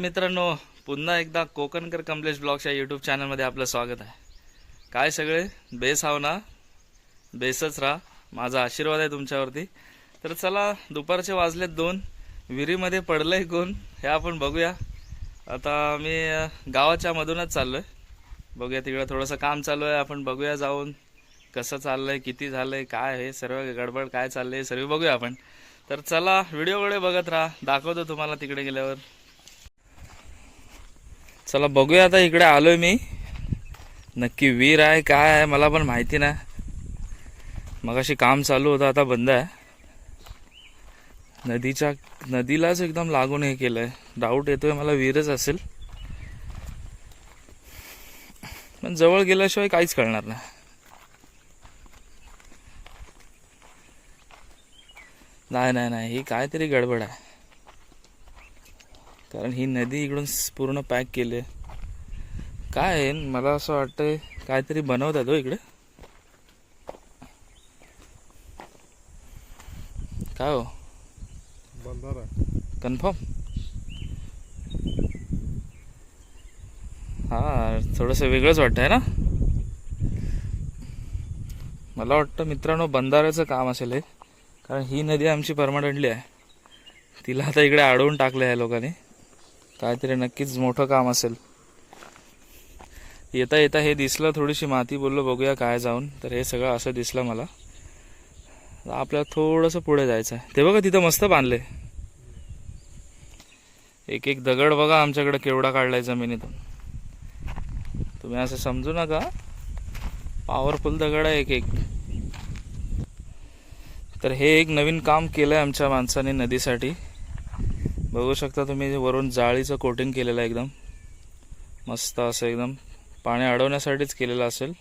मित्रांनो पुन्हा एकदा कोकणकर कमलेश ब्लॉगच्या या यूट्यूब चॅनलमध्ये आपलं स्वागत आहे. काय सगळे? बेस हाव ना? बेसच राहा. माझा आशीर्वाद आहे तुमच्यावरती. तर चला दुपारचे वाजलेत दोन. विहिरीमध्ये पडलंय कोण? हे आपण बघूया. आता मी गावाच्या मधूनच चाललोय. बघूया तिकडं थोडंसं काम चालू आहे. आपण बघूया जाऊन कसं चाललंय किती झालंय काय हे सर्व गडबड काय चाललंय सर्व बघूया आपण. तर चला व्हिडिओ बघत राहा. दाखवतो तुम्हाला तिकडे गेल्यावर. चला बघूया आता इकडे आलोय मी. नक्की वीर आहे काय आहे मला पण माहिती नाही. मगाशी काम चालू होतं आता बंद आहे. नदीच्या नदीलाच एकदम लागून हे केलंय. डाऊट येतोय मला वीरच असेल. पण जवळ गेल्याशिवाय काहीच कळणार नाही. नाही नाही नाही ही काहीतरी गडबड आहे. कारण ही नदी इकडून पूर्ण पॅक केली आहे. काय आहे? मला असं वाटतंय काहीतरी बनवतात हो इकडे. काय हो? बंधारा कन्फर्म? हा थोडंसं वेगळंच वाटतंय ना? मला वाटतं मित्रांनो बंधाऱ्याचं काम असेल हे. कारण ही नदी आमची परमनंटली आहे. तिला आता इकडे अडवून टाकलं आहे लोकांनी. काहीतरी नक्कीच मोठं काम असेल. येता येता हे दिसलं थोडीशी माती बोललो बघूया काय जाऊन. तर हे सगळं असं दिसलं मला. आपल्याला थोडंसं पुढे जायचं आहे. ते बघा तिथं मस्त बांधले. एक एक दगड बघा आमच्याकडे केवढा काढलाय जमिनीतून. तुम्ही असं समजू नका. पॉवरफुल दगड आहे एक एक. तर हे एक नवीन काम केलंय आमच्या माणसाने नदीसाठी. बघू शकता तुम्ही वरून जाळीचं कोटिंग केलेलं आहे एकदम. मस्त असं एकदम. पाणी अडवण्यासाठीच केलेलं असेल.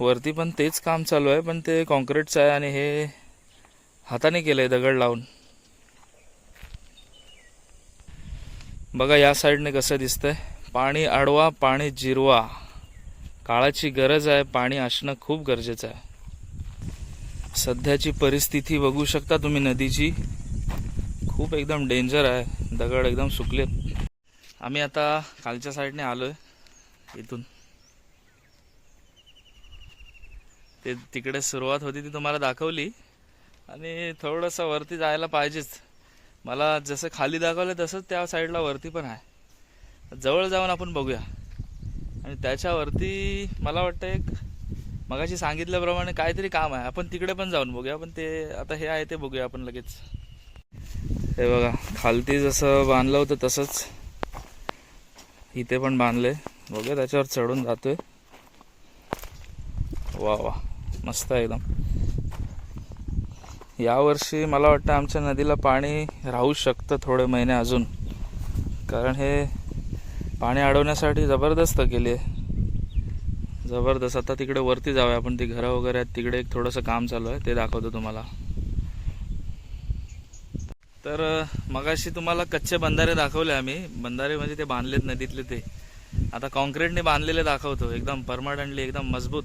वरती पण तेच काम चालू आहे पण ते कॉन्क्रीटचं आहे आणि हे हाताने केलंय दगड लावून. बघा या साईडने कसं दिसतंय. पाणी अडवा पाणी जिरवा. काळाची गरज आहे पाणी असणं खूप गरजेचं आहे. सध्याची परिस्थिती बघू शकता तुम्ही नदीची. खूप एकदम डेंजर आहे. दगड एकदम सुकलेत. आम्ही आता खालच्या साईडने आलो आहे इथून. ते तिकडे सुरुवात होती ती तुम्हाला दाखवली. आणि थोडंसं वरती जायला पाहिजेच. मला जसं खाली दाखवलं तसंच त्या साईडला वरती पण आहे. जवळ जाऊन आपण बघूया. आणि त्याच्यावरती मला वाटतं एक मगाशी सांगितल्याप्रमाणे काहीतरी काम आहे. आपण तिकडे पण जाऊन बघूया. पण ते आता हे आहे ते बघूया आपण लगेच. हे बघा खालती जसं बांधलं होतं तसंच इथे पण बांधले. बघा त्याच्यावर चढून जातोय. वा वा मस्त आहे एकदम. यावर्षी मला वाटतं आमच्या नदीला पाणी राहू शकतं थोडे महिने अजून. कारण हे पाणी अडवण्यासाठी जबरदस्त केली आहे. जबरदस्त. आता तिकडे वरती जाऊया आपण. ती घरं वगैरे आहेत तिकडे एक थोडंसं काम चालू आहे ते दाखवतो तुम्हाला. तर मगाशी तुम्हाला कच्चे बंधारे दाखवले आम्ही. बंधारे म्हणजे ते बांधलेत नदीतले ते. आता कॉन्क्रीटने बांधलेले दाखवतो. एकदम परमनंटली एकदम मजबूत.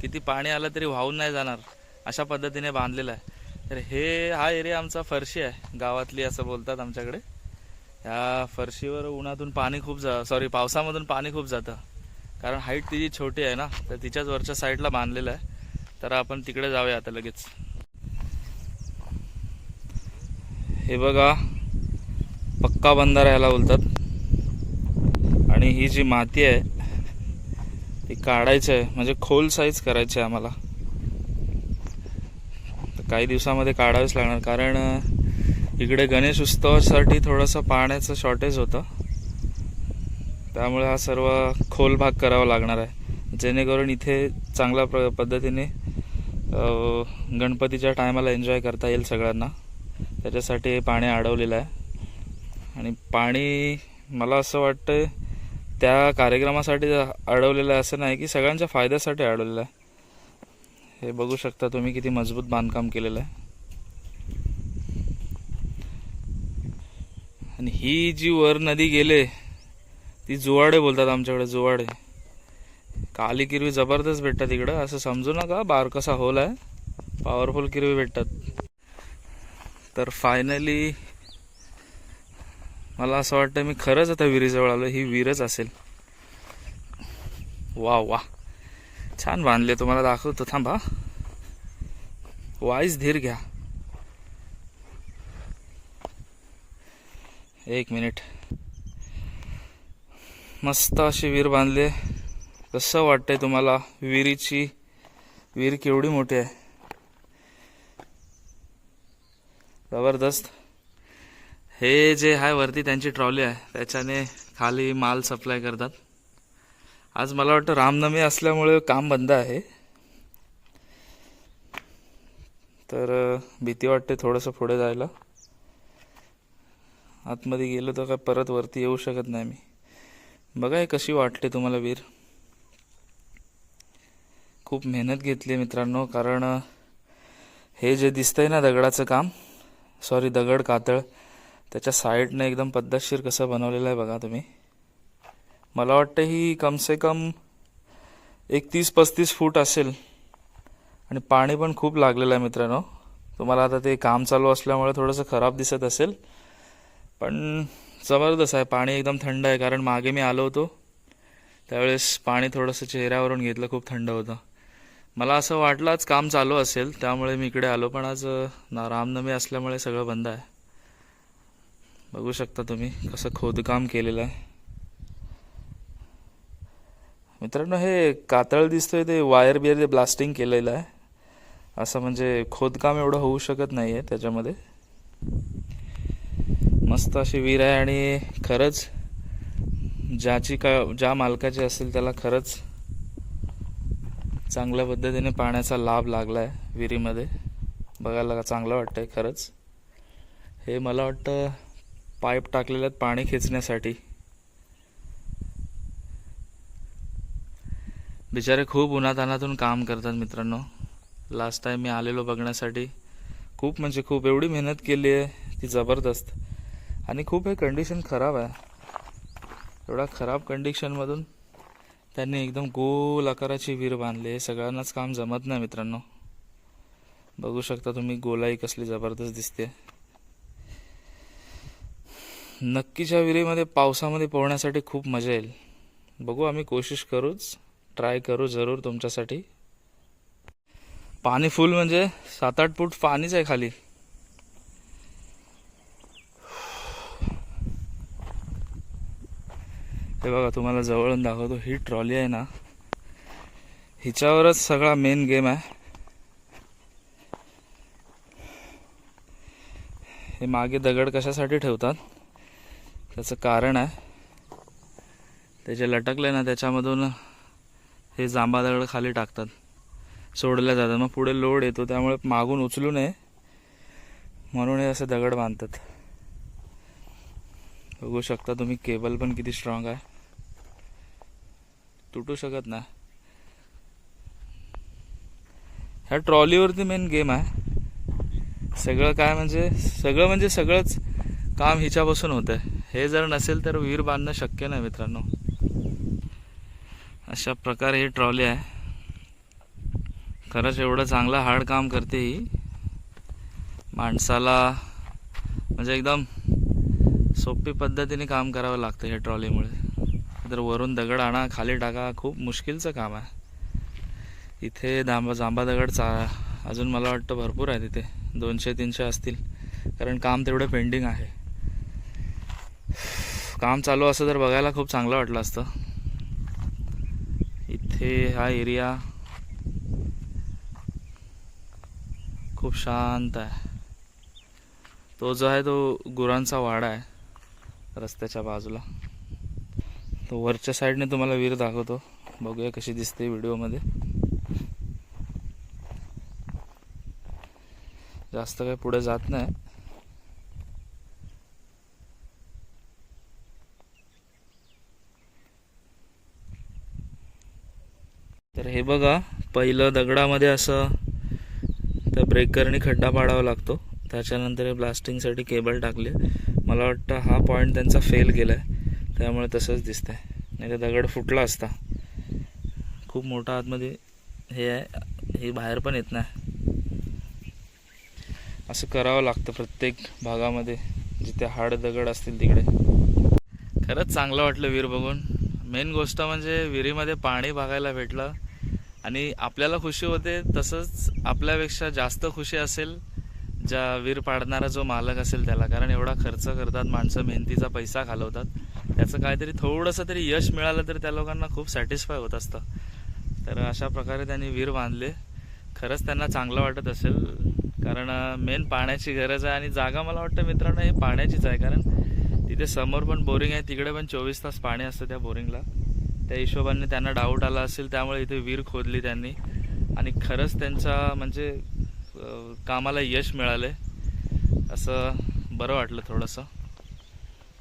किती पाणी आलं तरी वाहून नाही जाणार. अशा पद्धतीने बांधलेलं आहे. तर हे हा एरिया आमचा फरशी आहे. गावातली असं बोलतात आमच्याकडे. ह्या फरशीवर उन्हातून पाणी खूप जा सॉरी पावसामधून पाणी खूप जातं. कारण हाईट तिची छोटी आहे ना. तर तिच्याच वरच्या साईडला बांधलेलं आहे. तर आपण तिकडे जाऊया आता लगेच. हे बघा पक्का बंधारा याला बोलतात. आणि ही जी माती आहे ती काढायची आहे. म्हणजे खोल साईज करायची आहे आम्हाला. तर काही दिवसामध्ये काढावेच लागणार. कारण इकडे गणेश उत्सवासाठी थोडंसं पाण्याचं शॉर्टेज होतं. त्यामुळे हा सर्व खोल भाग करावा लागणार आहे. जेणेकरून इथे चांगल्या प्र पद्धतीने गणपतीच्या टायमाला एन्जॉय करता येईल सगळ्यांना. त्याच्यासाठी पाणी अडवलेलं आहे. आणि पाणी मला असं वाटतं त्या कार्यक्रमासाठी अडवलेलं आहे असं नाही की सगळ्यांच्या फायद्यासाठी अडवलेलं आहे. हे बघू शकता तुम्ही किती मजबूत बांधकाम केलेलं आहे. आणि ही जी वर नदी गेले ती जुवाडे बोलतात आमच्याकडे जुवाडे. काली किरवी जबरदस्त भेटतात इकडं. असं समजू नका बारकसा होल आहे. पॉवरफुल किरवी भेटतात. तर फायनली मला असं वाटतं मी खरंच आता विहिरीजवळ आलो ही विहीरच असेल. वा वा छान बांधले तुम्हाला दाखवतो. थांबा. वाईज धीर घ्या. एक मिनिट. मस्त अशी विहीर बांधली कसं वाटतंय तुम्हाला? विहिरीची विहीर केवढी मोठी आहे? जबरदस्त. हे जे आहे वरती त्यांची ट्रॉली आहे. त्याच्याने खाली माल सप्लाय करतात. आज मला वाटतं रामनवमी असल्यामुळे काम बंद आहे. तर भीती वाटते थोडंसं पुढे जायला. आतमध्ये गेलो तर काय परत वरती येऊ शकत नाही मी. बघा हे कशी वाटते तुम्हाला वीर. खूप मेहनत घेतली आहे मित्रांनो कारण हे जे दिसतंय ना दगडाचं काम सॉरी दगड कातळ. त्याच्या साईडनं एकदम पद्धतशीर कसं बनवलेलं आहे बघा तुम्ही. मला वाटतं ही कमसे कम एक तीस पस्तीस फूट असेल. आणि पाणी पण खूप लागलेलं आहे मित्रांनो. तुम्हाला आता ते काम चालू असल्यामुळे थोडंसं खराब दिसत असेल. पण जबरदस्त आहे. पाणी एकदम थंड आहे. कारण मागे मी आलो होतो. त्यावेळेस पाणी थोडंसं चेहऱ्यावरून घेतलं. खूप थंड होतं. मला असं वाटलंच काम चालू असेल त्यामुळे मी इकडे आलो पण आज ना रामनवमी असल्यामुळे सगळं बंद आहे. बघू शकता तुम्ही कसं खोदकाम केलेलं आहे. मित्रांनो हे कातळ दिसतोय ते वायर बियर ब्लास्टिंग केलेलं आहे. असं म्हणजे खोदकाम एवढं होऊ शकत नाही आहे त्याच्यामध्ये. मस्त अशी विहीर आहे आणि खरंच ज्याची का ज्या मालकाची असेल त्याला खरंच चांगल्या पद्धतीने पाण्याचा लाभ लागला आहे विहिरीमध्ये. बघायला का चांगलं आहे खरंच. हे मला वाटतं पाईप टाकलेले आहेत पाणी खेचण्यासाठी. बिचारे खूप उन्हातानातून काम करतात मित्रांनो. लास्ट टाईम मी आलेलो बघण्यासाठी खूप म्हणजे खूप एवढी मेहनत केली आहे ती जबरदस्त. आणि खूप हे कंडिशन खराब आहे. एवढा खराब कंडिशनमधून त्यांनी एकदम गोल आकाराची विहीर बांधली आहे. सगळ्यांनाच काम जमत नाही मित्रांनो. बघू शकता तुम्ही गोलाई कसली जबरदस्त दिसते. नक्कीच्या विहिरीमध्ये पावसामध्ये पोहण्यासाठी खूप मजा येईल. बघू आम्ही कोशिश करूच. ट्राय करू जरूर तुमच्यासाठी. पाणी फुल म्हणजे सात आठ फूट पाणीच आहे खाली. हे बघा तुम्हाला जवळून दाखवतो. ही ट्रॉली आहे ना हिच्यावरच सगळा मेन गेम आहे. हे मागे दगड कशासाठी ठेवतात? त्याचं कारण आहे. ते जे लटकले ना त्याच्यामधून हे जांबा दगड खाली टाकतात. सोडल्या जातात. मग पुढे लोड येतो त्यामुळे मागून उचलू नये. म्हणून हे असे दगड बांधतात. बघू शकता तुम्ही केबल पण किती स्ट्रॉंग आहे. तुटू शकत ना ह्या ट्रॉलीवरती मेन गेम आहे. सगळं काय म्हणजे सगळं म्हणजे सगळंच काम हिच्यापासून होतं हे जर नसेल तर विहीर बांधणं शक्य नाही मित्रांनो. अशा प्रकारे ही ट्रॉली आहे. खरंच एवढं चांगलं हार्ड काम करते ही. माणसाला म्हणजे एकदम सोपी पद्धतीने काम करावं लागतं ह्या ट्रॉलीमुळे. तर वरून दगड आणा खाली टाका खूप मुश्किलचं काम आहे. इथे दांबा जांबा दगड चा अजून मला वाटतं भरपूर आहे तिथे दोनशे तीनशे असतील. कारण काम तेवढं पेंडिंग आहे. काम चालू असं तर बघायला खूप चांगलं वाटलं असतं. इथे हा एरिया खूप शांत आहे. तो जो आहे तो गुरांचा वाडा आहे. रस्त्याच्या बाजूला. तो वरच्या साईडने तुम्हाला विहीर दाखवतो. बघूया कशी दिसते व्हिडिओमध्ये. जास्त काही पुढे जात नाही. तर हे बघा पहिलं दगडामध्ये असं त्या ब्रेकरनी खड्डा पाडावा लागतो. त्याच्यानंतर हे ब्लास्टिंगसाठी केबल टाकले. मला वाटतं हा पॉईंट त्यांचा फेल गेला आहे त्यामुळे तसंच दिसतं आहे नाही तर दगड फुटला असता. खूप मोठा आतमध्ये हे आहे. हे बाहेर पण येत नाही. असं करावं लागतं प्रत्येक भागामध्ये. जिथे हाड दगड असतील तिकडे. खरंच चांगलं वाटलं विहीर बघून. मेन गोष्ट म्हणजे विहिरीमध्ये पाणी बघायला भेटलं. आणि आपल्याला खुशी होते तसंच आपल्यापेक्षा जास्त खुशी असेल ज्या विहीर पाडणारा जो मालक असेल त्याला. कारण एवढा खर्च करतात माणसं मेहनतीचा पैसा घालवतात. त्याचं काहीतरी थोडंसं तरी यश मिळालं तर त्या लोकांना खूप सॅटिस्फाय होत असतं. तर अशा प्रकारे त्यांनी विहीर बांधले. खरंच त्यांना चांगलं वाटत असेल. कारण मेन पाण्याची गरज आहे आणि जागा मला वाटतं मित्रांनो हे पाण्याचीच आहे. कारण तिथे समोर पण बोरिंग आहे तिकडे पण चोवीस तास पाणी असतं त्या बोरिंगला त्या हिशोबाने त्यांना डाऊट आला असेल त्यामुळे इथे विहीर खोदली त्यांनी. आणि खरंच त्यांचा म्हणजे कामाला यश मिळाले असं बरं वाटलं थोडंसं.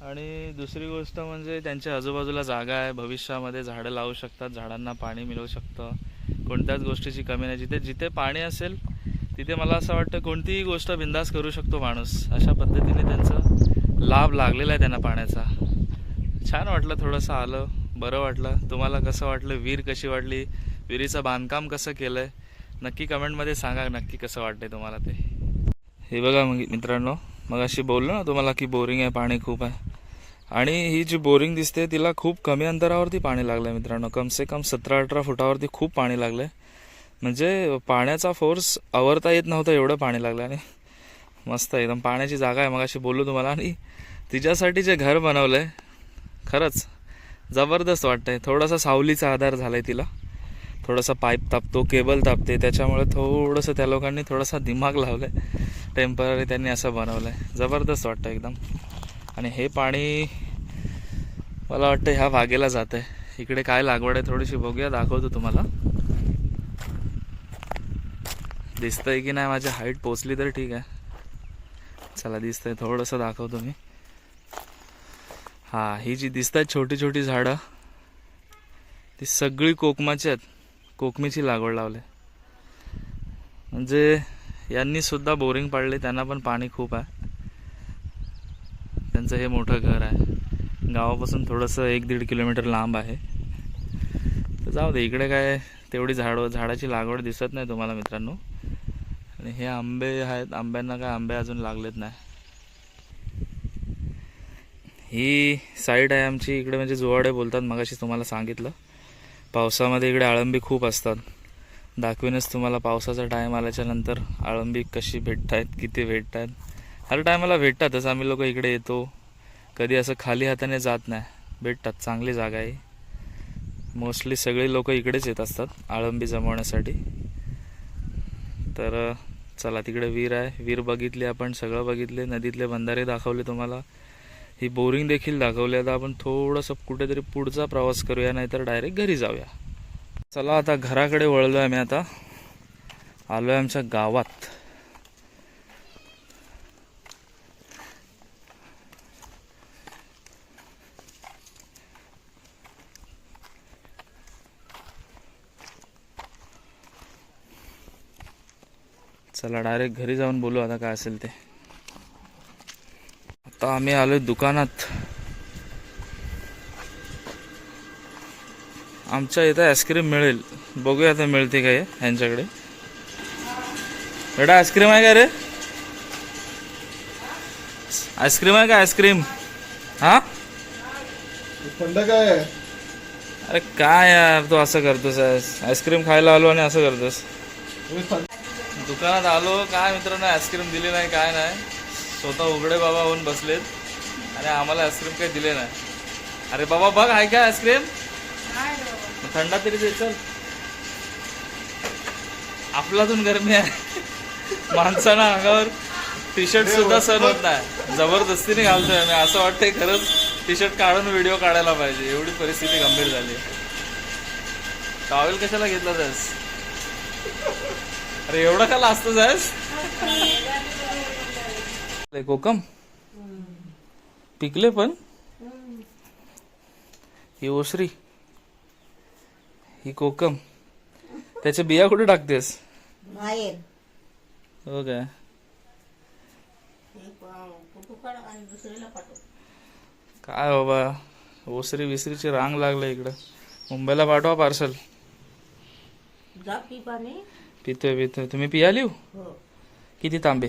आणि दुसरी गोष्ट म्हणजे त्यांच्या आजूबाजूला जागा आहे. भविष्यामध्ये झाडं लावू शकतात. झाडांना पाणी मिळवू शकतं. कोणत्याच गोष्टीची कमी नाही. जिथे जिथे पाणी असेल तिथे मला असं वाटतं कोणतीही गोष्ट बिंदास करू शकतो माणूस. अशा पद्धतीने त्यांचं लाभ लागलेला आहे त्यांना पाण्याचा. छान वाटलं थोडंसं आलं. बरं वाटलं. तुम्हाला कसं वाटलं? विहीर कशी वाटली विहिरीचं बांधकाम कसं केलं आहे नक्की कमेंटमध्ये सांगा नक्की कसं वाटतंय तुम्हाला ते. हे बघा मग मित्रांनो मग अशी बोललो ना तुम्हाला की बोरिंग आहे पाणी खूप आहे. आणि ही जी बोरिंग दिसते तिला खूप कमी अंतरावरती पाणी लागलं आहे मित्रांनो. कमसे कम सतरा अठरा फुटावरती खूप पाणी लागलं आहे म्हणजे पाण्याचा फोर्स आवरता येत नव्हता एवढं पाणी लागलं आणि मस्त एकदम पाण्याची जागा आहे मग अशी बोललो तुम्हाला. आणि तिच्यासाठी जे घर बनवलं आहे खरंच जबरदस्त वाटतंय. थोडासा सावलीचा आधार झाला आहे तिला. थोडासा पाईप तापतो केबल तापते त्याच्यामुळे थोडंसं त्या लोकांनी थोडासा दिमाग लावलं आहे टेंपररी त्यांनी असं बनवलं आहे जबरदस्त वाटतं एकदम. आणि हे पाणी मला वाटतं ह्या बागेला जात आहे इकडे काय लागवड आहे थोडीशी बघूया दाखवतो तुम्हाला. दिसतंय की नाही माझी हाईट पोचली तर ठीक आहे. चला दिसतंय थोडंसं दाखवतो मी. हा ही जी दिसत आहेत छोटी छोटी झाडं ती सगळी कोकमाची आहेत. कोकमीची लागवड लावले. म्हणजे यांनीसुद्धा बोरिंग पाडले त्यांना पण पाणी खूप आहे. त्यांचं हे मोठं घर आहे. गावापासून थोडंसं एक दीड किलोमीटर लांब आहे. तर जाऊ दे इकडे काय तेवढी झाडं झाडाची लागवड दिसत नाही तुम्हाला मित्रांनो. आणि हे आंबे आहेत आंब्यांना काय आंबे अजून लागलेत नाही. ही साईड आहे आमची इकडे म्हणजे जुवाडे बोलतात मगाशी तुम्हाला सांगितलं. पावसामध्ये इकडे आळंबी खूप असतात. दाखवीनच तुम्हाला पावसाचा टाईम आल्याच्यानंतर आळंबी कशी भेटत आहेत किती भेटत आहेत हर टायमाला भेटतातच. आम्ही लोक इकडे येतो. कधी असं खाली हाताने जात नाही. भेटतात. चांगली जागा आहे. मोस्टली सगळे लोक इकडेच येत असतात आळंबी जमवण्यासाठी. तर चला तिकडे वीर आहे. वीर बघितली आपण सगळं बघितले. नदीतले बंधारे दाखवले तुम्हाला. ही बोरिंग देखील दाखवली आता आपण थोडंसं कुठेतरी पुढचा प्रवास करूया नाहीतर डायरेक्ट घरी जाऊया. चला आता घराकडे वळलो आहे आम्ही आता. आलो आहे आमच्या गावात. चला डायरेक्ट घरी जाऊन बोलू आता काय असेल ते. आता आम्ही आलोय दुकानात. आमच्या इथं आईस्क्रीम मिळेल. बघूया आता मिळते काय ह्यांच्याकडे बेटा आईस्क्रीम आहे का रे? आईस्क्रीम आहे का आईस्क्रीम हा? थंड काय अरे काय यार तू असं करतोस आईस्क्रीम खायला आलो आणि असं करतोस. दुकानात आलो काय मित्रांनो आईस्क्रीम दिली नाही काय नाही. स्वतः उघडे बाबा होऊन बसलेत. आणि आम्हाला आईस्क्रीम काही दिले नाही. अरे बाबा बघ आहे काय आईस्क्रीम थंडा तरी दे चल. आपलातून गरमी आहे. माणसाना अंगावर टी शर्ट सुद्धा सण होत नाही. जबरदस्तीने घालतोय आम्ही. असं वाटतंय खरंच टी शर्ट काढून व्हिडिओ काढायला पाहिजे. एवढी परिस्थिती गंभीर झाली टॉवेल कशाला घेतला जास अरे एवढं का लाजतो जास कोकम? पिकले पण? ही ओसरी. ही कोकम. त्याच्या बिया कुठे टाकतेस? हो काय काय बाबा ओसरी विसरीची रांग लागले इकडं. मुंबईला पाठवा पार्सल पितोय पितोय. तुम्ही पिया लिहू हो. किती तांबे?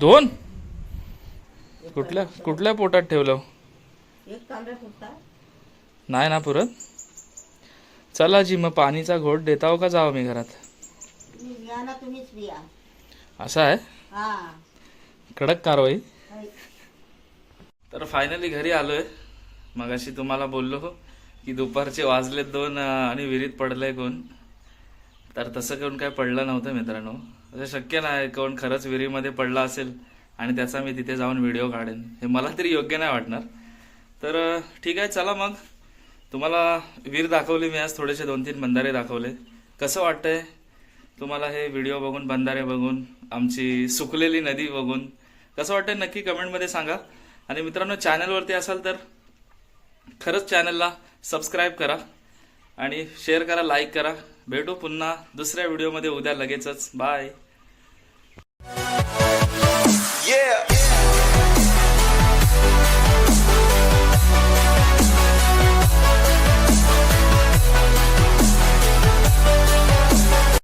दोन? कुठल्या कुठल्या पोटात ठेवलं? नाही ना पुरत? चला जी मग पाणीचा घोट देता हो का जावं मी घरात? असं आहे? हा. कडक कारवाई. तर फायनली घरी आलोय. मगाशी तुम्हाला बोललो की दुपारचे वाजले दोन आणि विहिरीत पडलंय कोण? तर तसं कोण काय पडलं नव्हतं मित्रांनो. असं शक्य नाही कोण खरंच विहिरीमध्ये पडला असेल आणि त्याचा मी तिथे जाऊन व्हिडिओ काढेन. हे मला तरी योग्य नाही वाटणार. तर ठीक आहे चला मग. तुम्हाला विहीर दाखवली मी आज थोडेसे दोन तीन बंधारे दाखवले. कसं वाटतंय? तुम्हाला हे व्हिडिओ बघून बंधारे बघून आमची सुकलेली नदी बघून कसं वाटतंय? नक्की कमेंटमध्ये सांगा. आणि मित्रांनो चॅनलवरती असाल तर खरंच चॅनलला सबस्क्राईब करा आणि शेअर करा लाईक करा. भेटू पुन्हा दुसऱ्या व्हिडिओमध्ये उद्या लगेचच. Bye Yeah.